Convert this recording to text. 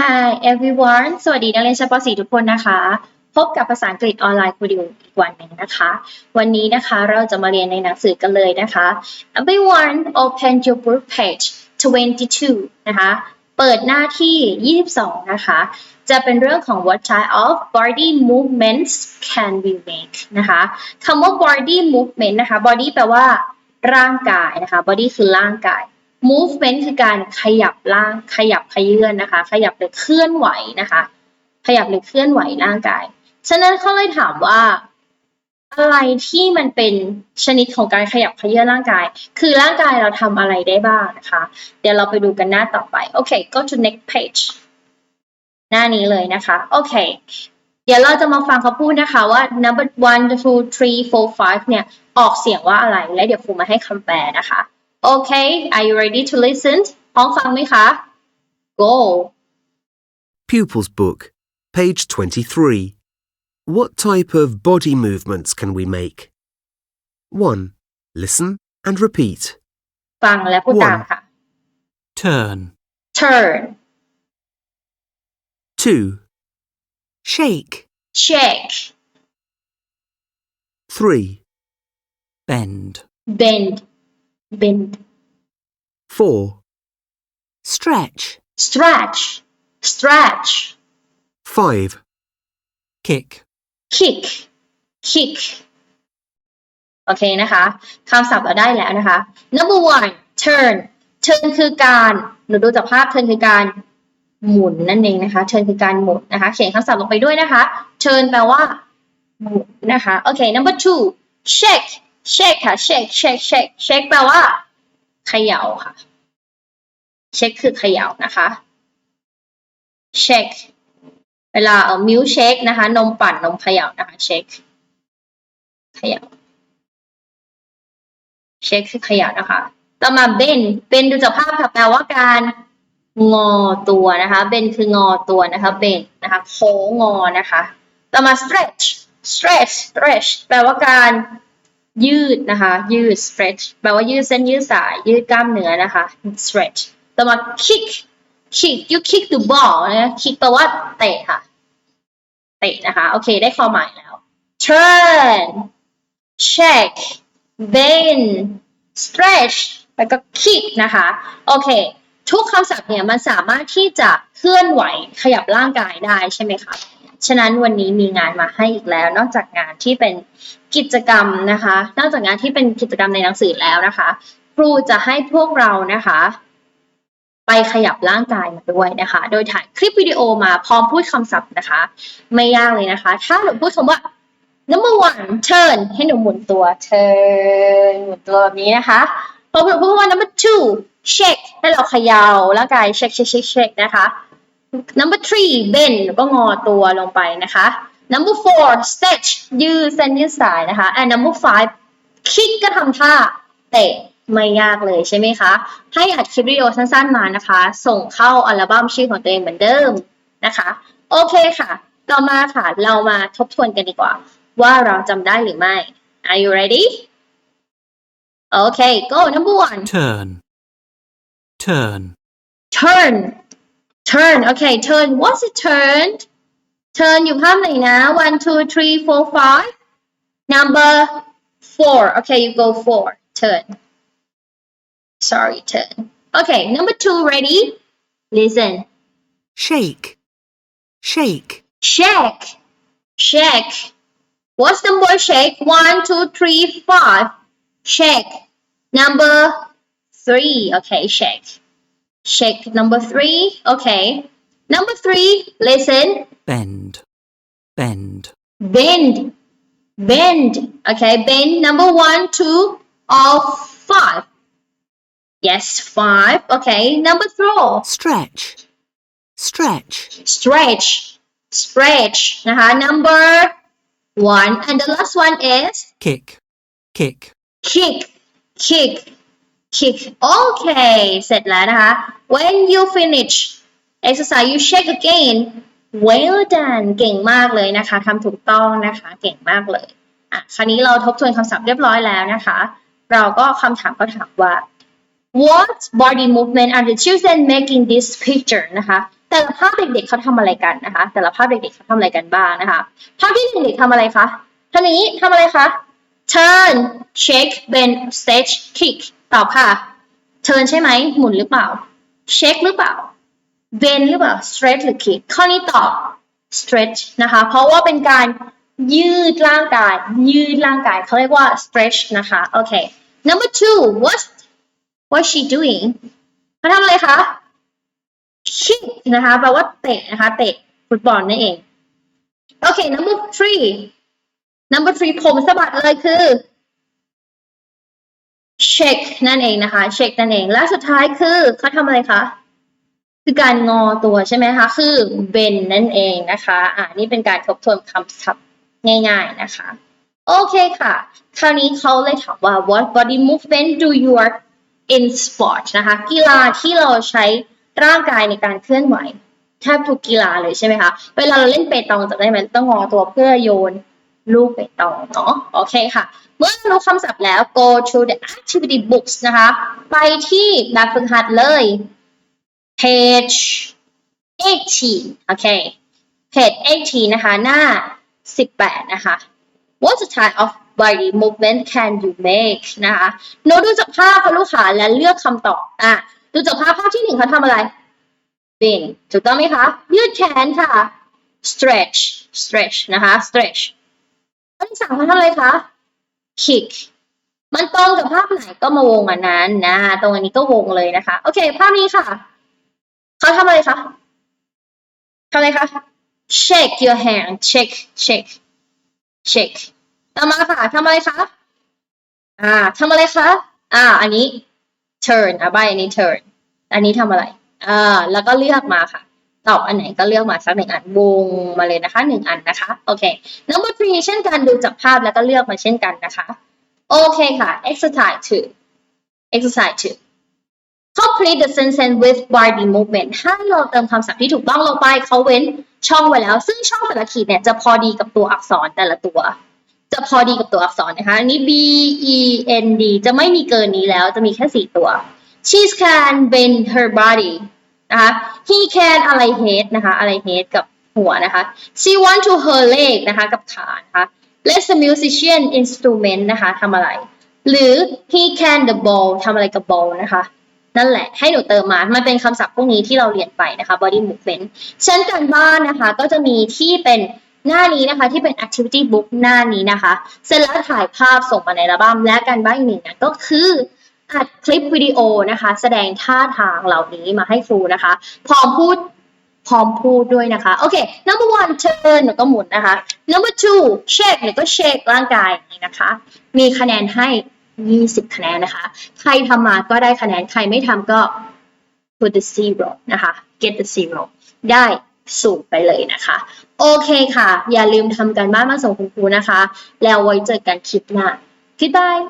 Hi everyone สวัสดีนักเรียนชั้นป .4 ทุกคนนะคะ พบกับภาษาอังกฤษออนไลน์ครูดิวอีกวันหนึ่งนะคะ วันนี้นะคะเราจะมาเรียนในหนังสือกันเลยนะคะ Everyone open your book page 22 นะคะ เปิดหน้าที่ 22 นะคะ จะเป็นเรื่องของ what type of body movements can we make นะคะคำว่า body movement นะคะ body แปลว่าร่างกายนะคะ body คือร่างกาย movement คือการขยับร่างขยับขยื่นนะคะ ขยับหรือเคลื่อนไหวนะคะ ขยับหรือเคลื่อนไหวร่างกาย ฉะนั้นเขาเลยถามว่า อะไรที่มันเป็นชนิดของการขยับขยื่อนร่างกาย คือร่างกายเราทำอะไรได้บ้างนะคะ เดี๋ยวเราไปดูกันหน้าต่อไป โอเค go to next page หน้านี้เลยนะคะ โอเค เดี๋ยวเราจะมาฟังเขาพูดนะคะว่า number one two three four five เนี่ย ออกเสียงว่าอะไร และเดี๋ยวครูมาให้คำแปลนะคะ โอเค are you ready to listen พร้อมฟังไหมคะ go Pupils Book, page 23. What type of body movements can we make? 1. Listen and repeat. ฟังและพูดตามค่ะ turn, turn 2. shake, shake 3. bend, bend Bend 4. stretch, stretch stretch 5. kick, kick kick โอเคนะคะคำศัพท์เราได้แล้วนะคะ number one turn turn คือการหนูดูจากภาพ turn คือการหมุนนั่นเองนะคะ turn คือการหมุนนะคะ เขียนคำศัพท์ลงไปด้วยนะคะ turn แปลว่าหมุนนะคะ โอเค number two shake shake ค่ะ shake shake shake shake แปลว่าเขย่าค่ะ shake คือเขย่านะคะ shake เวลาเอ่อ milk shake นะคะ นมปั่นนมเขย่านะคะ shake เขย่า shake คือเขย่านะคะ ต่อมา bend bend ดูจากภาพค่ะแปลว่าการงอตัวนะคะ bend คืองอตัวนะคะ bend นะคะโค้งงอนะคะ ต่อมา stretch stretch stretch แปลว่าการ ยืดนะคะ ยืด stretch แปลว่ายืดเส้นยืดสาย ยืดกล้ามเนื้อนะคะ stretch ต่อมา kick kick you kick the ball นะ kick แปลว่าเตะค่ะ เตะนะคะ โอเค ได้ความหมายแล้ว turn shake bend stretch แล้วก็ kick นะคะ โอเค ทุกคำศัพท์เนี่ยมันสามารถที่จะเคลื่อนไหวขยับร่างกายได้ใช่ไหมคะ ฉะนั้นวันนี้มีงานมาให้อีกแล้ว นอกจากงานที่เป็นกิจกรรมนะคะ นอกจากงานที่เป็นกิจกรรมในหนังสือแล้วนะคะ ครูจะให้พวกเรานะคะ ไปขยับร่างกายมาด้วยนะคะ โดยถ่ายคลิปวิดีโอมาพร้อมพูดคำศัพท์นะคะ ไม่ยากเลยนะคะ ถ้าหนูพูดคำว่า number one turn ให้หนูหมุนตัว turn หมุนตัวแบบนี้นะคะพอหนูพูดคำว่า number two shake ให้เราเขย่าร่างกาย shake shake shake shake นะคะ number three bend หนูก็งอตัวลงไปนะคะ number four stretch ยืดเส้นยืดสายนะคะ and number five kick ก็ทำท่าเตะไม่ยากเลยใช่ไหมคะ ให้อัดคลิปวิดีโอสั้นๆมานะคะ ส่งเข้าอัลบั้มชื่อของตัวเองเหมือนเดิมนะคะ โอเคค่ะ ต่อมาค่ะ เรามาทบทวนกันดีกว่า ว่าเราจำได้หรือไม่ Are you ready? Okay, go number one. turn, turn, Turn. Turn. Okay, turn. What's it turned? Turn อยู่ภาพไหนนะ one two three four five number four okay you go four turn sorry turn okay number two ready listen shake, shake, shake shake what's the word shake one two three five shake number three okay shake Shake number three. Okay. Number three, listen. Bend. Bend. Bend. Bend. Okay, bend number one, two, or five. Yes, five. Okay, number four. Stretch. Stretch. Stretch. Stretch. Uh-huh. Number one. And the last one is kick. Kick. Kick. Kick. Kick okay เสร็จแล้วนะคะ when you finish exercise you shake again well done เก่งมากเลยนะคะทำถูกต้องนะคะ เก่งมากเลย อะ คราวนี้เราทบทวนคำศัพท์เรียบร้อยแล้วนะคะ เราก็คำถามก็ถามว่า What body movement are the children making this picture นะคะ แต่ละภาพเด็กๆเขาทำอะไรกันนะคะ แต่ละภาพเด็กๆเขาทำอะไรกันบ้างนะคะ ภาพที่หนึ่งเด็กทำอะไรคะทำอย่างนี้ทำอะไรคะ turn shake bend stretch kick ตอบค่ะ turn ใช่ไหม หมุนหรือเปล่า shake หรือเปล่า bend หรือเปล่า stretch หรือ kick ข้อนี้ตอบ stretch นะคะ เพราะว่าเป็นการยืดร่างกาย ยืดร่างกายเขาเรียกว่า stretch นะคะ โอเค number two what what she doing เขาทำอะไรคะ kick นะคะแปลว่าเตะนะคะ เตะฟุตบอลนั่นเอง โอเค number three number three ผมสะบัดเลยคือ shake นั่นเองนะคะ shake นั่นเอง และสุดท้ายคือเขาทำอะไรคะ คือการงอตัวใช่ไหมคะ คือ bend นั่นเองนะคะ อ่า นี่เป็นการทบทวนคำศัพท์ง่ายๆนะคะ โอเคค่ะ คราวนี้เขาเลยถามว่า what body movement do you work in sport นะคะ กีฬาที่เราใช้ร่างกายในการเคลื่อนไหวแทบทุกกีฬาเลยใช่ไหมคะ เวลาเราเล่นเปตองจำได้ไหมต้องงอตัวเพื่อโยน ลูกเปตอเนาะโอเคค่ะ เมื่อรู้คำศัพท์แล้ว go to the activity books นะคะ ไปที่แบบฝึกหัดเลย page 18 โอเค page 18 นะคะ หน้า 18 นะคะ What type of body movement can you make นะคะโน้ตดูจากภาพค่ะลูกค้าและเลือกคำตอบอะดูจากภาพภาพที่หนึ่งเขาทำอะไร bend ถูกต้องไหมคะ ยืดแขนค่ะ stretch stretch นะคะ stretch ภาพที่สามเขาทำอะไรคะ kick มันตรงกับภาพไหนก็มาวงอันนั้นนะตรงอันนี้ก็วงเลยนะคะ โอเค ภาพนี้ค่ะเขาทำอะไรคะทำอะไรคะ shake your hand shake shake shake ต่อมาค่ะทำอะไรคะอ่าทำอะไรคะอ่า อันนี้ turn อะใบอันนี้ turn อันนี้ทำอะไรอ่าแล้วก็เลือกมาค่ะ ตอบอันไหนก็เลือกมาสักหนึ่งอันวงมาเลยนะคะหนึ่งอันนะคะโอเค number three เช่นกันดูจากภาพแล้วก็เลือกมาเช่นกันนะคะโอเคค่ะ exercise two exercise two complete the sentence with body movement ให้เราเติมคำศัพท์ที่ถูกต้องลงไปเขาเว้นช่องไว้แล้ว ซึ่งช่องแต่ละขีดเนี่ยจะพอดีกับตัวอักษรแต่ละตัว จะพอดีกับตัวอักษรนะคะอันนี้ B E N D จะไม่มีเกินนี้แล้วจะมีแค่สี่ตัว she can bend her body นะคะ he can อะไร head นะคะอะไร head กับหัวนะคะ she want to her leg นะคะกับขานะคะ let's a musician instrument นะคะทำอะไร หรือ he can the ball ทำอะไรกับ ball นะคะ นั่นแหละให้หนูเติมมา มันเป็นคำศัพท์พวกนี้ที่เราเรียนไปนะคะ body movement เช่นการบ้านนะคะก็จะมีที่เป็นหน้านี้นะคะที่เป็น activity book หน้านี้นะคะ เสร็จแล้วถ่ายภาพส่งมาในอัลบั้มและการบ้านอีกหนึ่งนะก็คือ อัดคลิปวิดีโอนะคะ แสดงท่าทางเหล่านี้มาให้ครูนะคะ พร้อมพูดพร้อมพูดด้วยนะคะ โอเค number one turn หนูก็หมุนนะคะ number two shake หนูก็ shake ร่างกายอย่างนี้นะคะ มีคะแนนให้ 20 คะแนนนะคะ ใครทำมาก็ได้คะแนน ใครไม่ทำก็ put the zero นะคะ get the zero ได้สูงไปเลยนะคะ โอเคค่ะ อย่าลืมทำการบ้านมาส่งคุณครูนะคะ แล้วไว้เจอกันคลิปหน้า goodbye